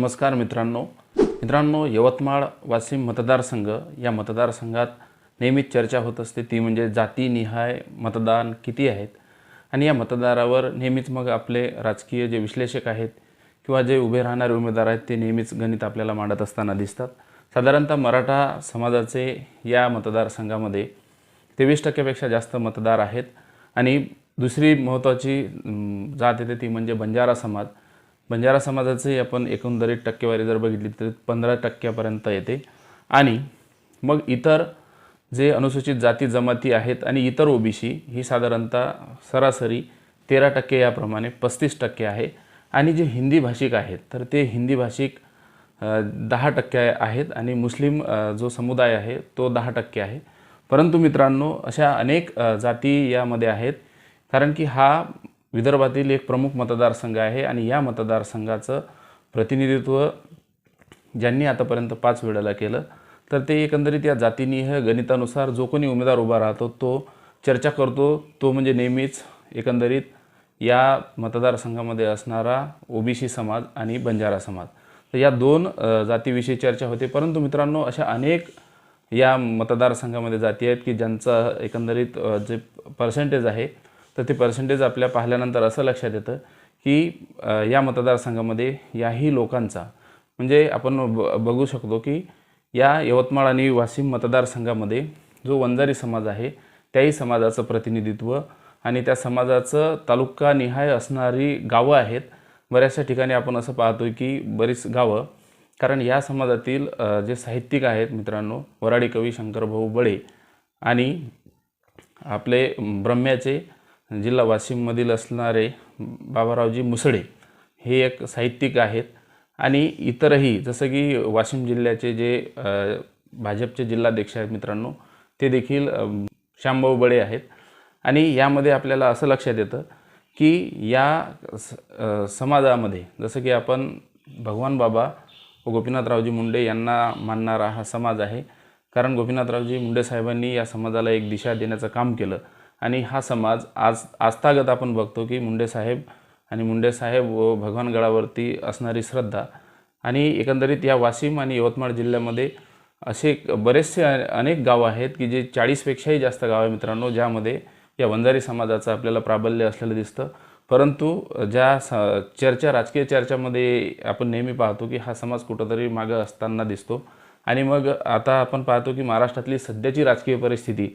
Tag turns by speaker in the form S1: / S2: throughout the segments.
S1: नमस्कार मित्रांनो. मित्रांनो यवतमाळ वाशिम मतदारसंघ या मतदारसंघात नेहमीच चर्चा होत असते. ती म्हणजे जातीनिहाय मतदान किती आहेत? आणि या मतदारावर नेहमीच मग आपले राजकीय जे विश्लेषक आहेत किंवा जे उभे राहणारे उमेदवार आहेत ते नेहमीच गणित आपल्याला मांडत असताना दिसतात. साधारणतः मराठा समाजाचे या मतदारसंघामध्ये तेवीस टक्क्यापेक्षा जास्त मतदार आहेत. आणि दुसरी महत्त्वाची जात येते ती म्हणजे बंजारा समाज. बंजारा समाजाचंही आपण एकंदरीत टक्केवारी जर बघितली तर पंधरा टक्क्यापर्यंत येते. आणि मग इतर जे अनुसूचित जाती जमाती आहेत आणि इतर ओबीसी ही साधारणतः सरासरी तेरा टक्के याप्रमाणे पस्तीस टक्के आहे. आणि जे हिंदी भाषिक आहेत तर ते हिंदी भाषिक दहा टक्के आहेत आणि मुस्लिम जो समुदाय आहे तो दहा टक्के आहे. परंतु मित्रांनो अशा अनेक जाती यामध्ये आहेत. कारण की हा विदर्भातील एक प्रमुख मतदारसंघ आहे आणि या मतदारसंघाचं प्रतिनिधित्व ज्यांनी आतापर्यंत पाच वेळेला केलं तर ते एकंदरीत या जातीनिह गणितानुसार जो कोणी उमेदवार उभा राहतो तो चर्चा करतो. तो म्हणजे नेहमीच एकंदरीत या मतदारसंघामध्ये असणारा ओबीसी समाज आणि बंजारा समाज. तर या दोन जातीविषयी चर्चा होते. परंतु मित्रांनो अशा अनेक या मतदारसंघामध्ये जाती आहेत की ज्यांचा एकंदरीत जे पर्सेंटेज आहे तर ते पर्सेंटेज आपल्या पाहिल्यानंतर असं लक्षात येतं की या मतदारसंघामध्ये याही लोकांचा म्हणजे आपण ब बघू शकतो की या यवतमाळ आणि वाशिम मतदारसंघामध्ये जो वंजारी समाज आहे त्याही समाजाचं प्रतिनिधित्व आणि त्या समाजाचं तालुका निहाय असणारी गावं आहेत. बऱ्याचशा ठिकाणी आपण असं पाहतो की बरीच गावं कारण या समाजातील जे साहित्यिक आहेत मित्रांनो वराडी कवी शंकरभाऊ बळे आणि आपले ब्रह्म्याचे जिल्हा वाशिममधील असणारे बाबारावजी मुसळे हे एक साहित्यिक आहेत. आणि इतरही जसं की वाशिम जिल्ह्याचे जे भाजपचे जिल्हाध्यक्ष आहेत मित्रांनो ते देखील श्यामभाऊ बळे आहेत. आणि यामध्ये आपल्याला असं लक्षात येतं की या स समाजामध्ये जसं की आपण भगवान बाबा व गोपीनाथरावजी मुंडे यांना मानणारा हा समाज आहे. कारण गोपीनाथरावजी मुंडे साहेबांनी या समाजाला एक दिशा देण्याचं काम केलं. आणि हा समाज आज आजतागत आपण बघतो की मुंडे साहेब आणि मुंडे साहेब व भगवानगडावरती असणारी श्रद्धा आणि एकंदरीत या वाशिम आणि यवतमाळ जिल्ह्यामध्ये असे बरेचसे अनेक गावं आहेत की जे चाळीसपेक्षाही जास्त गाव आहे मित्रांनो ज्यामध्ये या वंजारी समाजाचं आपल्याला प्राबल्य असलेलं दिसतं. परंतु ज्या स चर्चा राजकीय चर्चामध्ये आपण नेहमी पाहतो की हा समाज कुठंतरी मागं असताना दिसतो. आणि मग आता आपण पाहतो की महाराष्ट्रातली सध्याची राजकीय परिस्थिती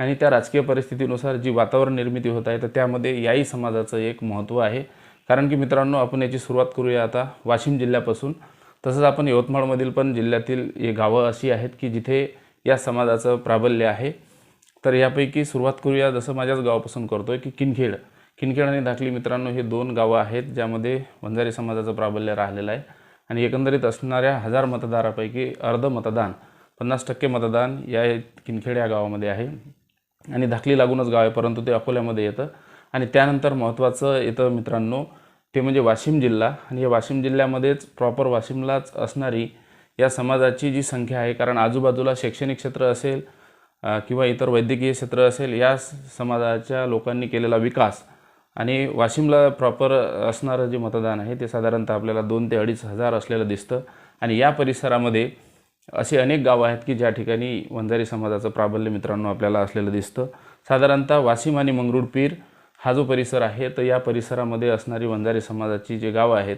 S1: आणि त्या राजकीय परिस्थितीनुसार जी वातावरण निर्मिती होत आहे तर त्यामध्ये याही समाजाचं एक महत्त्व आहे. कारण की मित्रांनो आपण याची सुरुवात करूया आता वाशिम जिल्ह्यापासून. तसंच आपण यवतमाळमधील पण जिल्ह्यातील हे गावं अशी आहेत की जिथे या समाजाचं प्राबल्य आहे. तर यापैकी सुरुवात करूया. जसं माझ्याच गावापासून करतो आहे की किनखेड. किनखेड आणि धाकली मित्रांनो हे दोन गावं आहेत ज्यामध्ये वंजारी समाजाचं प्राबल्य राहिलेलं आहे. आणि एकंदरीत असणाऱ्या हजार मतदारापैकी अर्ध मतदान पन्नास टक्के मतदान या किनखेड या गावामध्ये आहे. आणि धाकली लागूनच गाव आहे परंतु ते अकोल्यामध्ये येतं. आणि त्यानंतर महत्त्वाचं येतं मित्रांनो ते म्हणजे वाशिम जिल्हा. आणि या वाशिम जिल्ह्यामध्येच प्रॉपर वाशिमलाच असणारी या समाजाची जी संख्या आहे कारण आजूबाजूला शैक्षणिक क्षेत्र असेल किंवा इतर वैद्यकीय क्षेत्र असेल या समाजाच्या लोकांनी केलेला विकास आणि वाशिमला प्रॉपर असणारं जे मतदान आहे ते साधारणतः आपल्याला दोन ते अडीच हजार असलेलं दिसतं. आणि या परिसरामध्ये असे अनेक गावं आहेत की ज्या ठिकाणी वंजारी समाजाचं प्राबल्य मित्रांनो आपल्याला असलेलं दिसतं. साधारणतः वाशिम आणि मंगरुळपीर हा जो परिसर आहे तर या परिसरामध्ये असणारी वंजारी समाजाची जे गावं आहेत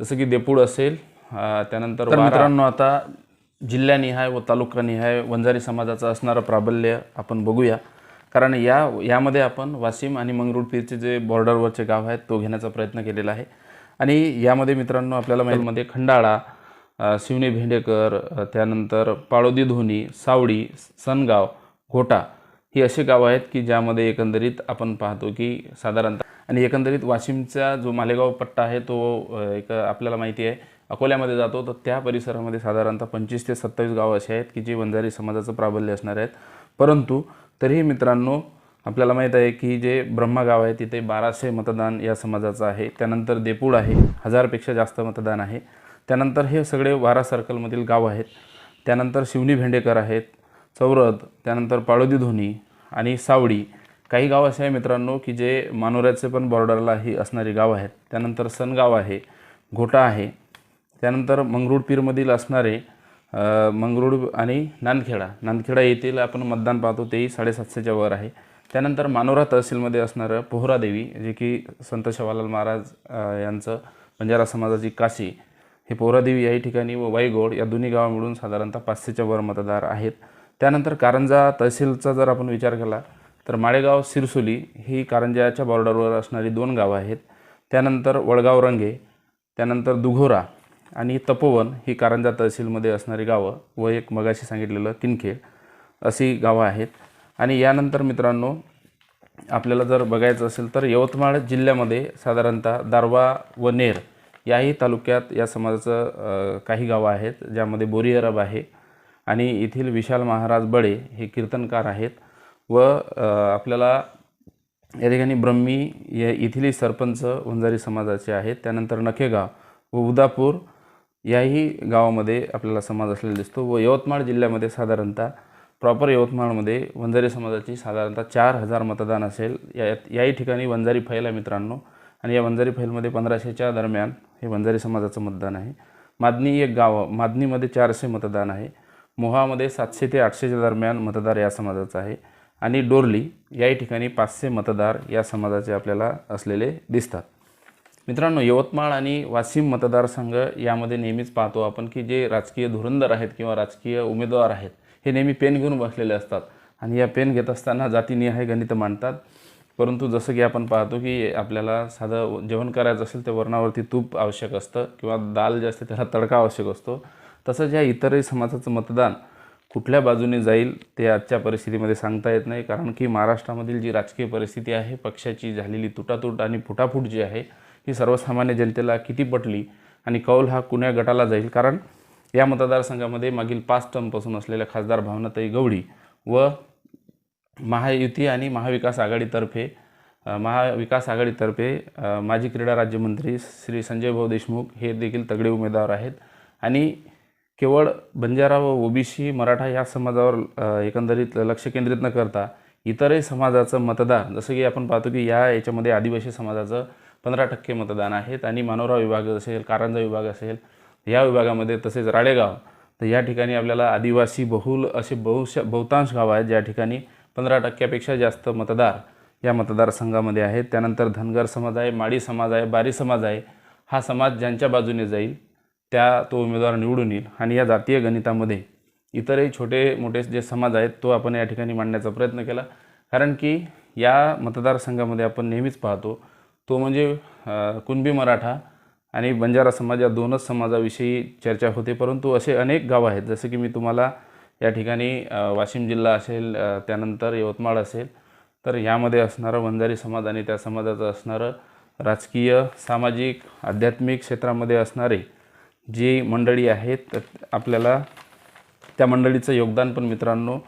S1: जसं की देपूळ असेल त्यानंतर तर मित्रांनो आता जिल्ह्यानिहाय व तालुकानिहाय वंजारी समाजाचं असणारं प्राबल्य आपण बघूया. कारण या यामध्ये आपण वाशिम आणि मंगरुळपीरचे जे बॉर्डरवरचे गाव आहेत तो घेण्याचा प्रयत्न केलेला आहे. आणि यामध्ये मित्रांनो आपल्याला माहितीमध्ये खंडाळा शिवने भेंडेकर त्यानंतर पाळोदी धोनी सावडी सनगाव घोटा ही अशी गावं आहेत की ज्यामध्ये एकंदरीत आपण पाहतो की साधारणतः आणि एकंदरीत वाशिमचा जो मालेगाव पट्टा आहे तो एक आपल्याला माहिती आहे अकोल्यामध्ये जातो. तर त्या परिसरामध्ये साधारणतः पंचवीस ते सत्तावीस गावं असे आहेत की जे वंजारी समाजाचं प्राबल्य असणार आहेत. परंतु तरीही मित्रांनो आपल्याला माहीत आहे की जे ब्रह्मा गाव आहे तिथे बाराशे मतदान या समाजाचं आहे. त्यानंतर देपूळ आहे हजारपेक्षा जास्त मतदान आहे. त्यानंतर हे सगळे वारा सर्कलमधील गाव आहेत. त्यानंतर शिवनी भेंडेकर आहेत चौरद त्यानंतर पाळोदी धोनी आणि सावडी. काही गाव असे आहे मित्रांनो की जे मानोऱ्याचे पण बॉर्डरला ही असणारी गाव आहेत. त्यानंतर सनगाव आहे घोटा आहे. त्यानंतर मंगरुळपीरमधील असणारे अ, मंगरुळ आणि नांदखेडा नांदखेडा येथील आपण मतदान पाहतो तेही साडेसातशेच्या वर आहे. त्यानंतर मानोरा तहसीलमध्ये असणारं पोहरादेवी जे की संत शवालाल महाराज यांचं बंजारा समाजाची काशी. हे पोरादेवी याही ठिकाणी व वाईगोड या दोन्ही गावं मिळून साधारणतः पाचशेच्या वर मतदार आहेत. त्यानंतर कारंजा तहसीलचा जर आपण विचार केला तर माळेगाव सिरसोली ही कारंजाच्या बॉर्डरवर असणारी दोन गावं आहेत. त्यानंतर वडगाव रंगे त्यानंतर दुघोरा आणि तपोवन ही कारंजा तहसीलमध्ये असणारी गावं व एक मगाशी सांगितलेलं किनखेड अशी गावं आहेत. आणि यानंतर मित्रांनो आपल्याला जर बघायचं असेल तर यवतमाळ जिल्ह्यामध्ये साधारणतः दारवा व नेर याही तालुक्यात या समाजाचं काही गावं आहेत ज्यामध्ये बोरी अरब आहे. आणि येथील विशाल महाराज बडे हे कीर्तनकार आहेत व आपल्याला या ठिकाणी ब्रह्मी या येथील सरपंच वंजारी समाजाचे आहेत. त्यानंतर नखेगाव व उदापूर याही गावामध्ये आपल्याला समाज असलेला दिसतो व यवतमाळ जिल्ह्यामध्ये साधारणतः प्रॉपर यवतमाळमध्ये वंजारी समाजाची साधारणतः चार हजार मतदान असेल. या याही ठिकाणी वंजारी फैल आहे मित्रांनो. आणि या वंजारी फैलमध्ये पंधराशेच्या दरम्यान हे बंजारी समाजाचं मतदान आहे. मादनी एक गाव मादनीमध्ये चारशे मतदान आहे. मोहामध्ये सातशे ते आठशेच्या दरम्यान मतदार या समाजाचा आहे. आणि डोरली याही ठिकाणी पाचशे मतदार या समाजाचे आपल्याला असलेले दिसतात. मित्रांनो यवतमाळ आणि वाशिम मतदारसंघ यामध्ये नेहमीच पाहतो आपण की जे राजकीय धुरंदर आहेत किंवा राजकीय उमेदवार आहेत हे नेहमी पेन घेऊन बसलेले असतात. आणि या पेन घेत असताना जातीनिहाय गणित मांडतात परंतु जसं की आपण पाहतो की आपल्याला साधं जेवण करायचं असेल तर वरणावरती तूप आवश्यक असतं किंवा दाल जे असते त्याला तडका आवश्यक असतो. तसंच या इतरही समाजाचं मतदान कुठल्या बाजूने जाईल ते आजच्या परिस्थितीमध्ये सांगता येत नाही. कारण की महाराष्ट्रामधील जी राजकीय परिस्थिती आहे पक्षाची झालेली तुटातूट आणि फुटाफूट जी आहे ही सर्वसामान्य जनतेला किती पटली आणि कौल हा कुण्या गटाला जाईल? कारण या मतदारसंघामध्ये मागील पाच टर्मपासून असलेल्या खासदार भावनाताई गवळी व महायुती आणि महाविकास आघाडीतर्फे महाविकास आघाडीतर्फे माजी क्रीडा राज्यमंत्री श्री संजय भाऊ देशमुख हे देखील तगडे उमेदवार आहेत. आणि केवळ बंजारा व ओबीसी मराठा या समाजावर एकंदरीत लक्ष केंद्रित न करता इतरही समाजाचं मतदान जसं की आपण पाहतो की या याच्यामध्ये आदिवासी समाजाचं पंधरा टक्के मतदान आहेत आणि मानोरा विभाग असेल कारंजा विभाग असेल या विभागामध्ये तसेच राळेगाव तर या ठिकाणी आपल्याला आदिवासी बहुल असे बहुश बहुतांश गाव आहेत ज्या ठिकाणी पंधरा टक्क्यापेक्षा जास्त मतदार या मतदारसंघामध्ये आहेत. त्यानंतर धनगर समाज आहे माडी समाज आहे बारी समाज आहे. हा समाज ज्यांच्या बाजूने जाईल त्या तो उमेदवार निवडून येईल. आणि या जातीय गणितामध्ये इतरही छोटे मोठे जे समाज आहेत तो आपण या ठिकाणी मांडण्याचा प्रयत्न केला. कारण की या मतदारसंघामध्ये आपण नेहमीच पाहतो तो म्हणजे कुणबी मराठा आणि बंजारा समाज या दोनच समाजाविषयी चर्चा होते. परंतु असे अनेक गावं आहेत. जसे की मी तुम्हाला या ठिकाणी वाशिम जिल्हा असेल त्यानंतर यवतमाळ असेल तर यामध्ये असणारं वंजारी समाज आणि त्या समाजाचं असणारं राजकीय सामाजिक आध्यात्मिक क्षेत्रामध्ये असणारे जी मंडळी आहेत आपल्याला त्या मंडळीचं योगदान पण मित्रांनो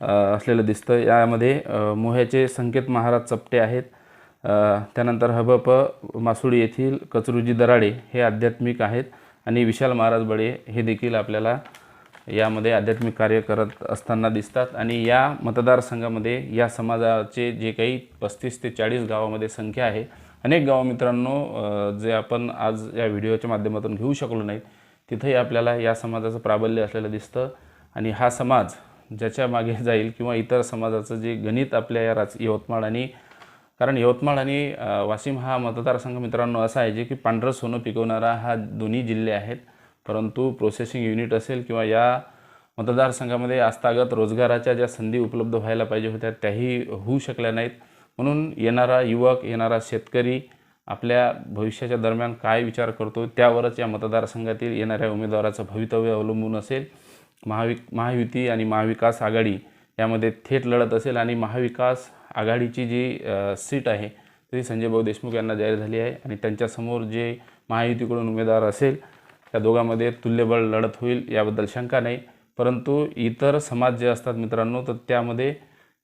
S1: असलेलं दिसतं. यामध्ये मोह्याचे संकेत महाराज चपटे आहेत. त्यानंतर हबप मासुळी येथील कचरुजी दराडे हे आध्यात्मिक आहेत आणि विशाल महाराज बडे हे देखील आपल्याला यामध्ये आध्यात्मिक कार्य करत असताना दिसतात आणि या मतदारसंघामध्ये या समाजाचे जे काही पस्तीस ते चाळीस गावामध्ये संख्या आहे अनेक गाव मित्रांनो जे आपण आज या व्हिडिओच्या माध्यमातून घेऊ शकलो नाहीत तिथंही आपल्याला या समाजाचं प्राबल्य असलेलं दिसतं. आणि हा समाज ज्याच्या मागे जाईल किंवा इतर समाजाचं जे गणित आपल्या या राज यवतमाळ आणि कारण यवतमाळ आणि वाशिम हा मतदारसंघ मित्रांनो असा आहे जे की पांढरं सोनं पिकवणारा हा दोन्ही जिल्हे आहेत. परंतु प्रोसेसिंग युनिट असेल किंवा या मतदारसंघामध्ये आस्थागत रोजगाराच्या ज्या संधी उपलब्ध व्हायला पाहिजे होत्या त्याही होऊ शकल्या नाहीत. म्हणून येणारा युवक येणारा शेतकरी आपल्या भविष्याच्या दरम्यान काय विचार करतो त्यावरच या मतदारसंघातील येणाऱ्या उमेदवाराचं भवितव्य अवलंबून असेल. महावि महायुती आणि महाविकास आघाडी यामध्ये थेट लढत असेल आणि महाविकास आघाडीची जी सीट आहे ती संजय भाऊ देशमुख यांना जाहीर झाली आहे. आणि त्यांच्यासमोर जे महायुतीकडून उमेदवार असेल या दोघांमध्ये तुल्यबळ लढत होईल याबद्दल शंका नाही. परंतु इतर समाज जे असतात मित्रांनो तर त्यामध्ये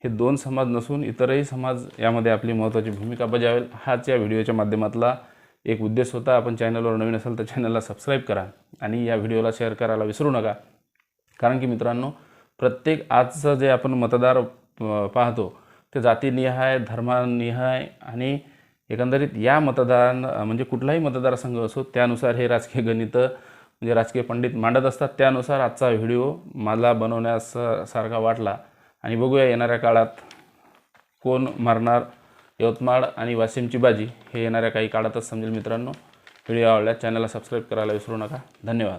S1: हे दोन समाज नसून इतरही समाज यामध्ये आपली महत्त्वाची भूमिका बजावेल. हाच या व्हिडिओच्या माध्यमातला एक उद्देश होता. आपण चॅनलवर नवीन असाल तर चॅनलला सबस्क्राईब करा आणि या व्हिडिओला शेअर करायला विसरू नका. कारण की मित्रांनो प्रत्येक आजचं जे आपण मतदार पाहतो ते जातीनिहाय धर्मानिहाय आणि एकंदरीत या मतदान म्हणजे कुठलाही मतदारसंघ असो त्यानुसार हे राजकीय गणितं म्हणजे राजकीय पंडित मांडत असतात. त्यानुसार आजचा व्हिडिओ मला बनवण्यास सारखा वाटला. आणि बघूया येणाऱ्या काळात कोण मारणार यवतमाळ आणि वाशिमची बाजी. हे येणाऱ्या काही काळातच समजेल मित्रांनो. व्हिडिओ आवडल्यास चॅनलला सबस्क्राईब करायला विसरू नका. धन्यवाद.